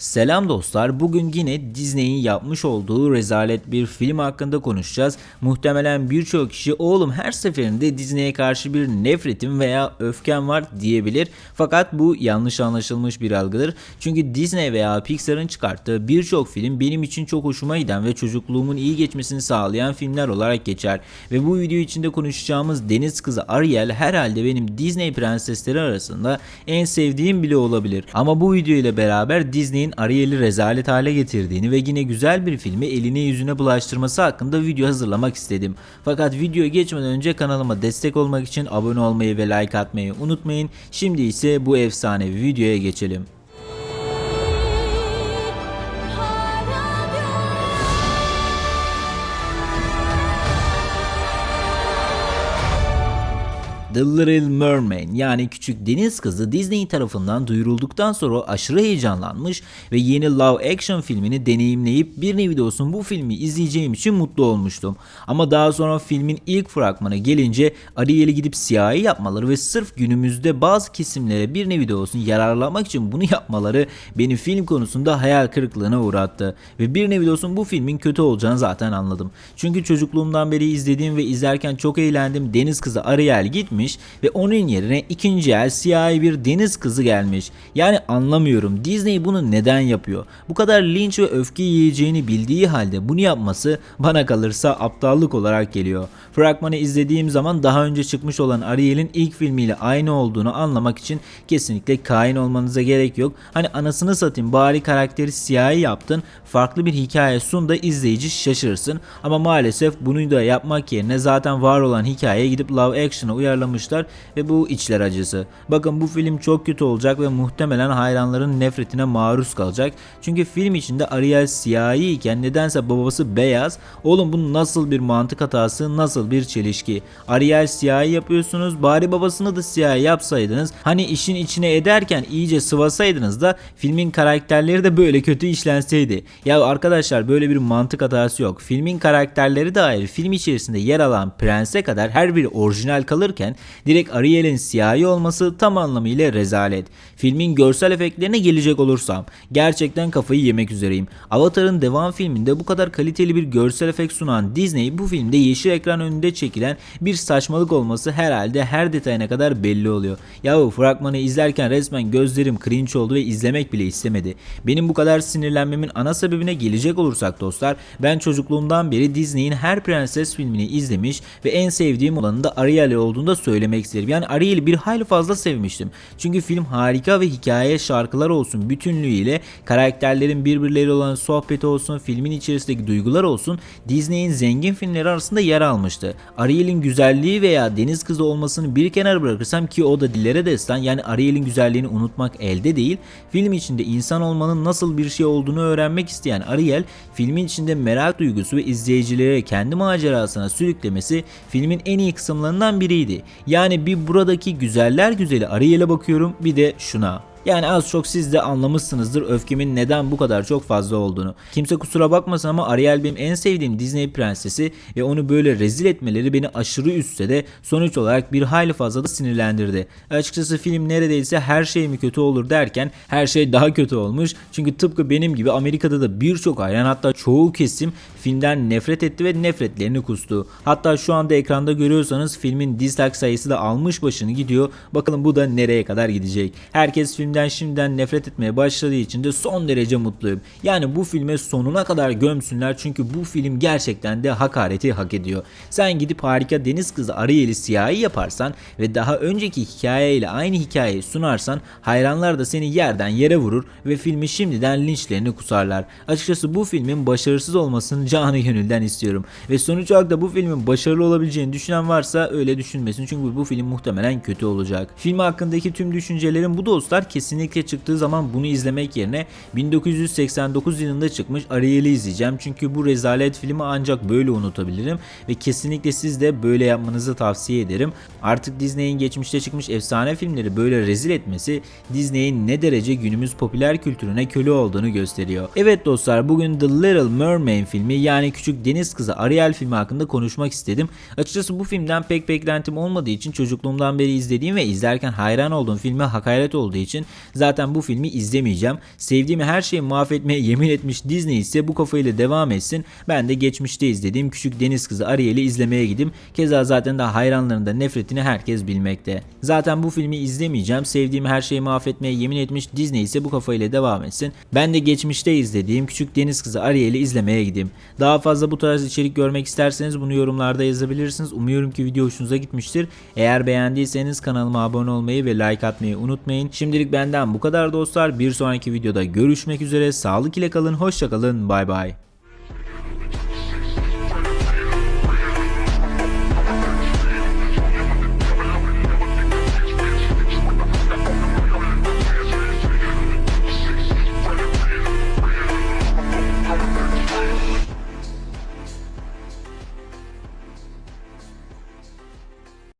Selam dostlar. Bugün yine Disney'in yapmış olduğu rezalet bir film hakkında konuşacağız. Muhtemelen birçok kişi oğlum her seferinde Disney'e karşı bir nefretim veya öfkem var diyebilir. Fakat bu yanlış anlaşılmış bir algıdır. Çünkü Disney veya Pixar'ın çıkarttığı birçok film benim için çok hoşuma giden ve çocukluğumun iyi geçmesini sağlayan filmler olarak geçer. Ve bu video içinde konuşacağımız Deniz Kızı Ariel herhalde benim Disney prensesleri arasında en sevdiğim bile olabilir. Ama bu video ile beraber Disney'in Ariel'i rezalet hale getirdiğini ve yine güzel bir filmi eline yüzüne bulaştırması hakkında video hazırlamak istedim. Fakat videoya geçmeden önce kanalıma destek olmak için abone olmayı ve like atmayı unutmayın. Şimdi ise bu efsane videoya geçelim. The Little Mermaid yani Küçük Deniz Kızı Disney tarafından duyurulduktan sonra aşırı heyecanlanmış ve yeni live action filmini deneyimleyip bir nevi de olsun bu filmi izleyeceğim için mutlu olmuştum. Ama daha sonra filmin ilk fragmanı gelince Ariel'i gidip siyahi yapmaları ve sırf günümüzde bazı kesimlere bir nevi de olsun yararlanmak için bunu yapmaları beni film konusunda hayal kırıklığına uğrattı. Ve bir nevi de olsun bu filmin kötü olacağını zaten anladım. Çünkü çocukluğumdan beri izlediğim ve izlerken çok eğlendim Deniz Kızı Ariel gitmiş ve onun yerine ikinci el siyahi bir deniz kızı gelmiş. Yani anlamıyorum Disney bunu neden yapıyor? Bu kadar linç ve öfke yiyeceğini bildiği halde bunu yapması bana kalırsa aptallık olarak geliyor. Fragmanı izlediğim zaman daha önce çıkmış olan Ariel'in ilk filmiyle aynı olduğunu anlamak için kesinlikle kain olmanıza gerek yok. Hani anasını satayım bari karakteri siyahi yaptın farklı bir hikaye sun da izleyici şaşırsın. Ama maalesef bunu da yapmak yerine zaten var olan hikayeye gidip live action'a uyarlamışlar ve bu içler acısı. Bakın bu film çok kötü olacak ve muhtemelen hayranların nefretine maruz kalacak. Çünkü film içinde Ariel siyahi iken nedense babası beyaz. Oğlum bu nasıl bir mantık hatası, nasıl bir çelişki. Ariel siyahi yapıyorsunuz, bari babasını da siyahi yapsaydınız. Hani işin içine ederken iyice sıvasaydınız da filmin karakterleri de böyle kötü işlenseydi. Ya arkadaşlar böyle bir mantık hatası yok. Filmin karakterleri dair film içerisinde yer alan prense kadar her biri orijinal kalırken direkt Ariel'in siyahi olması tam anlamıyla rezalet. Filmin görsel efektlerine gelecek olursam gerçekten kafayı yemek üzereyim. Avatar'ın devam filminde bu kadar kaliteli bir görsel efekt sunan Disney bu filmde yeşil ekran önünde çekilen bir saçmalık olması herhalde her detayına kadar belli oluyor. Yahu fragmanı izlerken resmen gözlerim cringe oldu ve izlemek bile istemedi. Benim bu kadar sinirlenmemin ana sebebine gelecek olursak dostlar ben çocukluğumdan beri Disney'in her prenses filmini izlemiş ve en sevdiğim olanı da Ariel olduğunu da söylemek isterim. Yani Ariel'i bir hayli fazla sevmiştim. Çünkü film harika ve hikaye şarkılar olsun bütünlüğüyle karakterlerin birbirleri olan sohbeti olsun filmin içerisindeki duygular olsun Disney'in zengin filmleri arasında yer almıştı. Ariel'in güzelliği veya deniz kızı olmasını bir kenara bırakırsam ki o da dillere destan yani Ariel'in güzelliğini unutmak elde değil. Film içinde insan olmanın nasıl bir şey olduğunu öğrenmek isteyen Ariel filmin içinde merak duygusu ve izleyicilere kendi macerasına sürüklemesi filmin en iyi kısımlarından biriydi. Yani bir buradaki güzeller güzeli Ariel'e bakıyorum bir de şuna. Yani az çok siz de anlamışsınızdır öfkemin neden bu kadar çok fazla olduğunu. Kimse kusura bakmasın ama Ariel benim en sevdiğim Disney prensesi ve onu böyle rezil etmeleri beni aşırı üstse de sonuç olarak bir hayli fazla da sinirlendirdi. Açıkçası film neredeyse her şey mi kötü olur derken her şey daha kötü olmuş. Çünkü tıpkı benim gibi Amerika'da da birçok hayran hatta çoğu kesim filmden nefret etti ve nefretlerini kustu. Hatta şu anda ekranda görüyorsanız filmin dislike sayısı da almış başını gidiyor. Bakalım bu da nereye kadar gidecek. Herkes filmden şimdiden nefret etmeye başladığı için de son derece mutluyum. Yani bu filme sonuna kadar gömsünler çünkü bu film gerçekten de hakareti hak ediyor. Sen gidip harika deniz kızı Ariel'i siyahi yaparsan ve daha önceki hikayeyle aynı hikayeyi sunarsan hayranlar da seni yerden yere vurur ve filmi şimdiden linçlerini kusarlar. Açıkçası bu filmin başarısız olmasını canı gönülden istiyorum. Ve sonuç olarak da bu filmin başarılı olabileceğini düşünen varsa öyle düşünmesin. Çünkü bu film muhtemelen kötü olacak. Film hakkındaki tüm düşüncelerim bu dostlar kesinlikle çıktığı zaman bunu izlemek yerine 1989 yılında çıkmış Ariel'i izleyeceğim. Çünkü bu rezalet filmi ancak böyle unutabilirim. Ve kesinlikle siz de böyle yapmanızı tavsiye ederim. Artık Disney'in geçmişte çıkmış efsane filmleri böyle rezil etmesi Disney'in ne derece günümüz popüler kültürüne köle olduğunu gösteriyor. Evet dostlar bugün The Little Mermaid filmi yani Küçük Deniz Kızı Ariel filmi hakkında konuşmak istedim. Açıkçası bu filmden pek beklentim olmadığı için çocukluğumdan beri izlediğim ve izlerken hayran olduğum filme hakaret olduğu için Zaten bu filmi izlemeyeceğim. Sevdiğimi her şeyi mahvetmeye yemin etmiş Disney ise bu kafayla devam etsin. Ben de geçmişte izlediğim Küçük Deniz Kızı Ariel'i izlemeye gideyim. Keza zaten daha hayranlarının da nefretini herkes bilmekte. Zaten bu filmi izlemeyeceğim. Sevdiğim her şeyi mahvetmeye yemin etmiş Disney ise bu kafayla devam etsin. Ben de geçmişte izlediğim Küçük Deniz Kızı Ariel'i izlemeye gideyim. Daha fazla bu tarz içerik görmek isterseniz bunu yorumlarda yazabilirsiniz. Umuyorum ki video hoşunuza gitmiştir. Eğer beğendiyseniz kanalıma abone olmayı ve like atmayı unutmayın. Şimdilik benden bu kadar dostlar. Bir sonraki videoda görüşmek üzere. Sağlık ile kalın. Hoşçakalın. Bay bay.